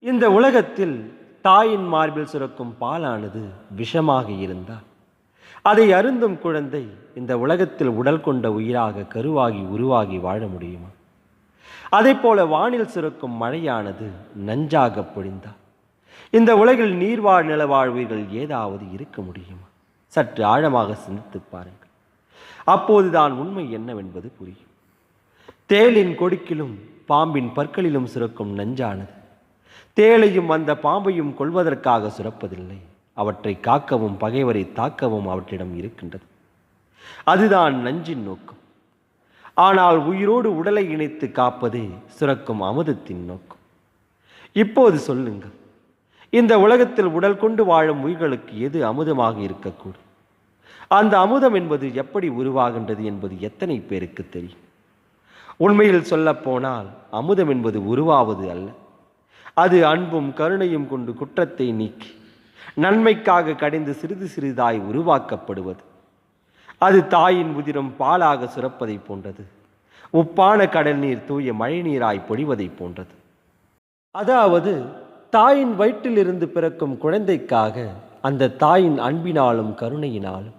இந்த உலகத்தில் தாயின் மார்பில் சுரக்கும் பாலானது விஷமாக இருந்தால் அதை அருந்தும் குழந்தை இந்த உலகத்தில் உடல் கொண்ட உயிராக கருவாகி உருவாகி வாழ முடியுமா? அதைப்போல வானில் சுரக்கும் மழையானது நஞ்சாக பொழிந்தால் இந்த உலகில் நீர்வாழ் நிலவாழ் உயிர்கள் ஏதாவது இருக்க முடியுமா? சற்று ஆழமாக சிந்தித்துப் பாருங்கள். அப்போதுதான் உண்மை என்னவென்பது புரியும். தேளின் கொடுக்கிலும் பாம்பின் பற்களிலும் சுரக்கும் நஞ்சானது தேளையும் அந்த பாம்பையும் கொள்வதற்காக சுரப்பதில்லை. அவற்றை காக்கவும் பகைவரை தாக்கவும் அவற்றிடம் இருக்கின்றது. அதுதான் நஞ்சின் நோக்கம். ஆனால் உயிரோடு உடலை இணைத்து காப்பதே சுரக்கும் அமுதத்தின் நோக்கம். இப்போது சொல்லுங்கள் இந்த உலகத்தில் உடல் கொண்டு வாழும் உயிர்களுக்கு எது அமுதமாக இருக்கக்கூடும்? அந்த அமுதம் என்பது எப்படி உருவாகின்றது என்பது எத்தனை பேருக்கு தெரியும்? உண்மையில் சொல்லப்போனால் அமுதம் என்பது உருவாவது அல்ல. அது அன்பும் கருணையும் கொண்டு குற்றத்தை நீக்கி நன்மைக்காக கடைந்து சிறிது சிறிதாய் உருவாக்கப்படுவது. அது தாயின் உதிரம் பாலாக சுரப்பதைப் போன்றது. உப்பான கடல் நீர் தூய மழைநீராய் பொழிவதைப் போன்றது. அதாவது தாயின் வயிற்றிலிருந்து பிறக்கும் குழந்தைக்காக அந்த தாயின் அன்பினாலும் கருணையினாலும்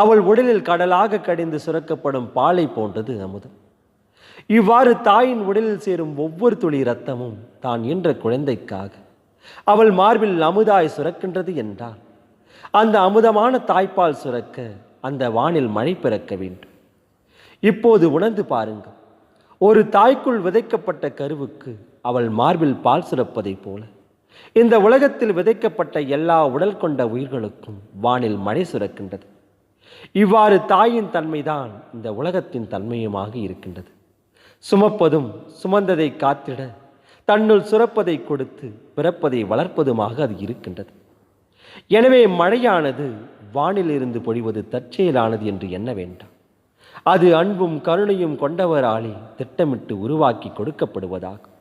அவள் உடலில் கடலாக கடிந்து சுரக்கப்படும் பாலை போன்றது அமுதம் இவ்வாறு தாயின் உடலில் சேரும் ஒவ்வொரு துளி இரத்தமும் தான் என்ற குழந்தைக்காக. அவள் மார்பில் அமுதாய் சுரக்கின்றது என்றால் அந்த அமுதமான தாய்ப்பால் சுரக்க அந்த வானில் மழை பிறக்க வேண்டும். இப்போது உணர்ந்து பாருங்கள். ஒரு தாய்க்குள் விதைக்கப்பட்ட கருவுக்கு அவள் மார்பில் பால் சுரப்பதைப் போல இந்த உலகத்தில் விதைக்கப்பட்ட எல்லா உடல் கொண்ட உயிர்களுக்கும் வானில் மழை சுரக்கின்றது. இவ்வாறு தாயின் தன்மைதான் இந்த உலகத்தின் தன்மையுமாக இருக்கின்றது. சுமப்பதும் சுமந்ததை காத்திட தன்னுள் சுரப்பதை கொடுத்து பிறப்பதை வளர்ப்பதுமாக அது இருக்கின்றது. எனவே மழையானது வானிலிருந்து பொழிவது தற்செயலானது என்று எண்ண வேண்டாம். அது அன்பும் கருணையும் கொண்டவராலே திட்டமிட்டு உருவாக்கி கொடுக்கப்படுவதாகும்.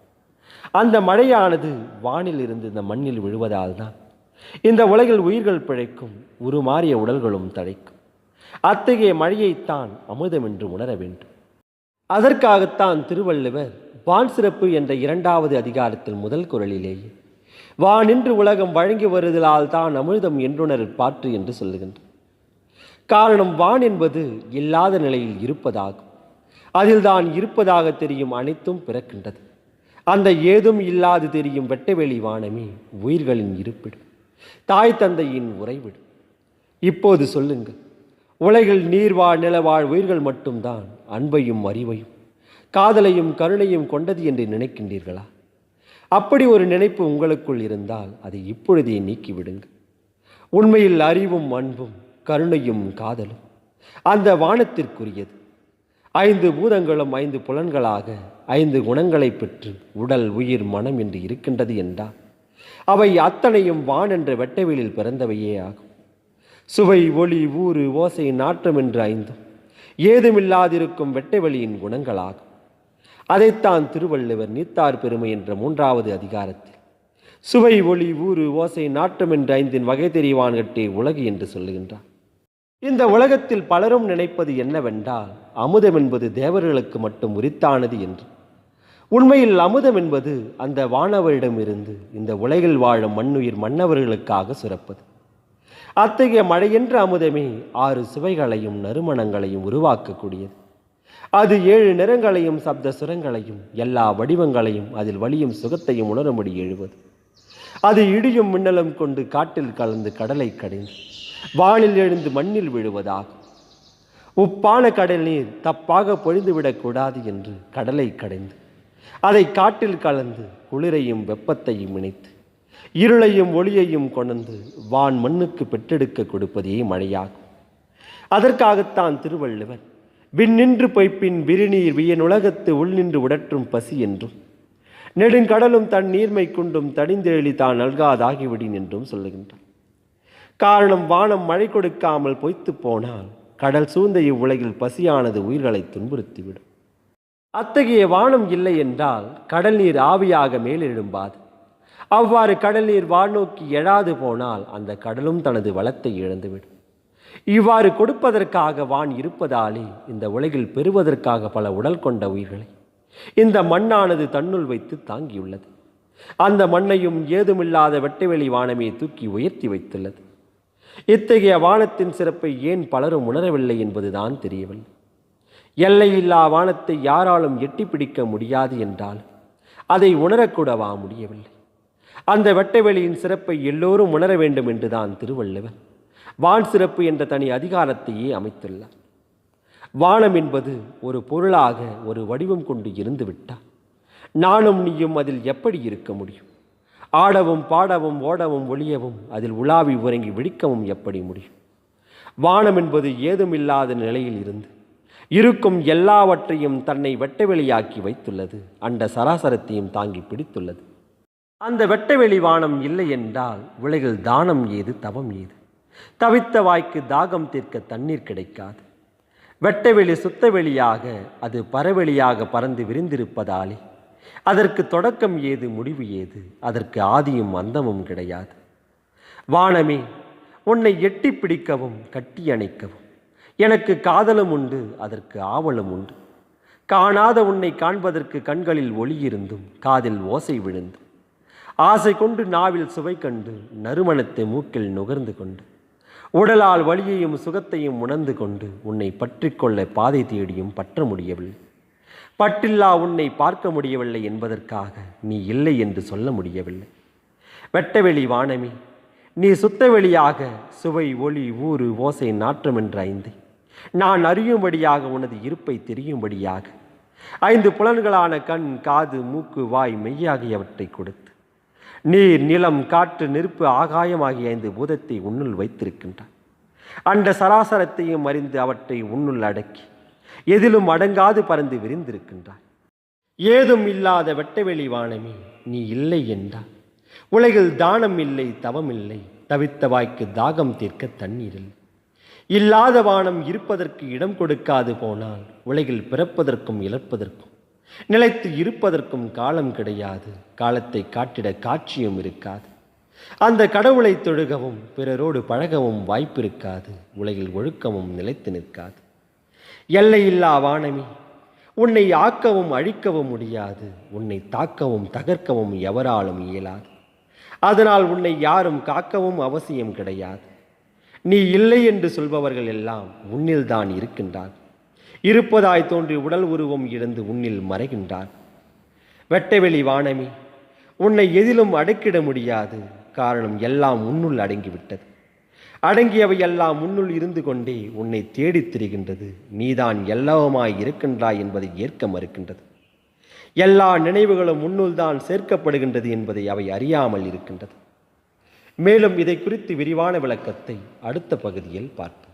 அந்த மழையானது வானிலிருந்து இந்த மண்ணில் விழுவதால் தான் இந்த உலகில் உயிர்கள் பிழைக்கும் உருமாறிய உடல்களும் தழைக்கும். அத்தகைய மழையைத்தான் அமுதம் என்று உணர வேண்டும். அதற்காகத்தான் திருவள்ளுவர் வான் சிறப்பு என்ற இரண்டாவது அதிகாரத்தில் முதல் குரலிலேயே வானின்று உலகம் வழங்கி வருதலால் தான் அமிர்தம் என்றுணர் பாற்று என்று சொல்லுகின்றார். காரணம் வான் என்பது இல்லாத நிலையில் இருப்பதாகும். அதில் தான் இருப்பதாக தெரியும் அனைத்தும் பிறக்கின்றது. அந்த ஏதும் இல்லாது தெரியும் வெட்டவெளி வானமே உயிர்களின் இருப்பிடும் தாய் தந்தையின் உறைவிடும். இப்போது சொல்லுங்கள் உலகில் நீர்வாழ் நிலவாழ் உயிர்கள் மட்டும்தான் அன்பையும் அறிவையும் காதலையும் கருணையும் கொண்டது என்று நினைக்கின்றீர்களா? அப்படி ஒரு நினைப்பு உங்களுக்குள் இருந்தால் அதை இப்பொழுதே நீக்கிவிடுங்கள். உண்மையில் அறிவும் அன்பும் கருணையும் காதலும் அந்த வானத்திற்குரியது. ஐந்து பூதங்களும் ஐந்து புலன்களாக ஐந்து குணங்களை பெற்று உடல் உயிர் மனம் என்று இருக்கின்றது என்றால் அவை அத்தனையும் வான் என்ற வெட்டவெளியில் பிறந்தவையே ஆகும். சுவை ஒளி ஊறு ஓசை நாற்றம் என்று ஐந்தும் ஏதுமில்லாதிருக்கும் வெட்டவெளியின் குணங்களாகும். அதைத்தான் திருவள்ளுவர் நீத்தார் பெருமை என்ற மூன்றாவது அதிகாரத்தில் சுவை ஒளி ஊறு ஓசை நாற்றம் என்ற ஐந்தின் வகை தெரிவான்கட்டே உலகு என்று சொல்லுகின்றார். இந்த உலகத்தில் பலரும் நினைப்பது என்னவென்றால் அமுதம் என்பது தேவர்களுக்கு மட்டும் உரித்தானது என்று. உண்மையில் அமுதம் என்பது அந்த வானவரிடமிருந்து இந்த உலகில் வாழும் மண்ணுயிர் மன்னவர்களுக்காக சுரப்பது. அத்தகைய மழையென்ற அமுதமே ஆறு சுவைகளையும் நறுமணங்களையும் உருவாக்கக்கூடியது. அது ஏழு நிறங்களையும் சப்த சுரங்களையும் எல்லா வடிவங்களையும் அதில் வலியும் சுகத்தையும் உணரும்படி எழுவது. அது இடியும் மின்னலும் கொண்டு காட்டில் கலந்து கடலை கடைந்து வானில் எழுந்து மண்ணில் விழுவதாகும். உப்பான கடல் நீர் தப்பாக பொழிந்துவிடக்கூடாது என்று கடலை கடைந்து அதை காட்டில் கலந்து குளிரையும் வெப்பத்தையும் இணைத்து இருளையும் ஒளியையும் கொணர்ந்து வான் மண்ணுக்கு பெற்றெடுக்க கொடுப்பதே மழையாகும். அதற்காகத்தான் திருவள்ளுவர் விண்ணின்று பொய்ப்பின் விரிநீர் வியனுலகத்து உள்நின்று உடற்றும் பசி என்றும் நெடுங்கடலும் தன் நீர்மை கொண்டும் தடிந்தெழி தான் நல்காதாகிவிடின் என்றும் சொல்லுகின்றார். காரணம் வானம் மழை கொடுக்காமல் பொய்த்து போனால் கடல் சூழ்ந்த இவ்வுலகில் பசியானது உயிர்களை துன்புறுத்திவிடும். அத்தகைய வானம் இல்லை என்றால் கடல் நீர் ஆவியாக மேலெழும்பாது அவ்வாறு கடல் நீர் வானோக்கி எழாது போனால் அந்த கடலும் தனது வளத்தை இழந்துவிடும். இவ்வாறு கொடுப்பதற்காக வான் இருப்பதாலே இந்த உலகில் பெறுவதற்காக பல உடல் கொண்ட உயிர்களை இந்த மண்ணானது தன்னுள் வைத்து தாங்கியுள்ளது. அந்த மண்ணையும் ஏதுமில்லாத வெட்டவெளி வானமே தூக்கி உயர்த்தி வைத்துள்ளது. இத்தகைய வானத்தின் சிறப்பை ஏன் பலரும் உணரவில்லை என்பதுதான் தெரியவில்லை. எல்லையில்லா வானத்தை யாராலும் எட்டி பிடிக்க முடியாது என்றால் அதை உணரக்கூடவா முடியவில்லை. அந்த வெட்டவெளியின் சிறப்பை எல்லோரும் உணர வேண்டும் என்றுதான் திருவள்ளுவர். வான் சிறப்பு என்ற தனி அதிகாரத்தையே அமைத்துள்ளார். வானம் என்பது ஒரு பொருளாக ஒரு வடிவம் கொண்டு இருந்து விட்டால் நானும் நீயும் அதில் எப்படி இருக்க முடியும்? ஆடவும் பாடவும் ஓடவும் ஒளியவும் அதில் உலாவி உறங்கி விழிக்கவும் எப்படி முடியும்? வானம் என்பது ஏதுமில்லாத நிலையில் இருந்து இருக்கும் எல்லாவற்றையும் தன்னை வெட்டவெளியாக்கி வைத்துள்ளது அண்ட சராசரத்தையும் தாங்கி பிடித்துள்ளது. அந்த வெட்டவெளி வானம் இல்லை என்றால் உலகில் தானம் ஏது தவம் ஏது? தவித்த வாய்க்கு தாகம் தீர்க்க தண்ணீர் கிடைக்காது. வெட்டவெளி சுத்தவெளியாக அது பரவெளியாக பறந்து விரிந்திருப்பதாலே அதற்கு தொடக்கம் ஏது முடிவு ஏது? அதற்கு ஆதியும் அந்தமும் கிடையாது. வானமே உன்னை எட்டி பிடிக்கவும் கட்டி அணைக்கவும். எனக்கு காதலும் உண்டு அதற்கு ஆவலும் உண்டு. காணாத உன்னை காண்பதற்கு கண்களில் ஒளி இருந்தும் காதில் ஓசை விழுந்தும். ஆசை கொண்டு நாவில் சுவை கண்டு நறுமணத்தை மூக்கில் நுகர்ந்து கொண்டு. உடலால் வழியையும் சுகத்தையும் உணர்ந்து கொண்டு உன்னை பற்றிக்கொள்ள பாதை தேடியும் பற்ற முடியவில்லை. பட்டில்லா உன்னை பார்க்க முடியவில்லை என்பதற்காக நீ இல்லை என்று சொல்ல முடியவில்லை. வெட்டவெளி வானமே நீ சுத்தவெளியாக சுவை ஒளி ஊறு ஓசை நாற்றம் என்ற ஐந்தை. நான் அறியும்படியாக உனது இருப்பை தெரியும்படியாக. ஐந்து புலன்களான கண் காது மூக்கு வாய் மெய்யாகியவற்றை கொடுத்து நீர் நிலம் காற்று நெருப்பு ஆகாயம் ஆகிய ஐந்து பூதத்தை உன்னுள் வைத்திருக்கின்றான் அண்ட சராசரத்தையும் அறிந்து அவற்றை உன்னுள் அடக்கி எதிலும் அடங்காது பறந்து விரிந்திருக்கின்றாய். ஏதும் இல்லாத வெட்டவெளி வானமே நீ இல்லை என்றால் உலகில் தானம் இல்லை தவம் இல்லை தவித்த வாய்க்கு தாகம் தீர்க்க தண்ணீர் இல்லை இல்லாத வானம் இருப்பதற்கு இடம் கொடுக்காது போனால் உலகில் பிறப்பதற்கும் இழப்பதற்கும் நிலைத்து இருப்பதற்கும் காலம் கிடையாது. காலத்தை காட்டிட காட்சியும் இருக்காது. அந்த கடவுளை தொழுகவும் பிறரோடு பழகவும் வாய்ப்பிருக்காது. உலகில் ஒழுக்கமும் நிலைத்து நிற்காது. எல்லையில்லா வானமே உன்னை ஆக்கவும் அழிக்கவும் முடியாது. உன்னை தாக்கவும் தகர்க்கவும் எவராலும் இயலாது. அதனால் உன்னை யாரும் காக்கவும் அவசியம் கிடையாது. நீ இல்லை என்று சொல்பவர்கள் எல்லாம் உன்னில்தான் இருக்கின்றார் இருப்பதாய் தோன்றி உடல் உருவம் இழந்து உன்னில் மறைகின்றார். வெட்டவெளி வானமே உன்னை எதிலும் அடக்கிட முடியாது. காரணம் எல்லாம் உன்னுள் அடங்கிவிட்டது. அடங்கியவை எல்லாம் முன்னுள் இருந்து கொண்டே உன்னை தேடித் திரிகின்றது. நீதான் எல்லாவுமாய் இருக்கின்றாய் என்பதை ஏற்க மறுக்கின்றது. எல்லா நினைவுகளும் உன்னுள் தான் சேர்க்கப்படுகின்றது என்பதை அவை அறியாமல் இருக்கின்றது. மேலும் இதை குறித்து விரிவான விளக்கத்தை அடுத்த பகுதியில் பார்ப்போம்.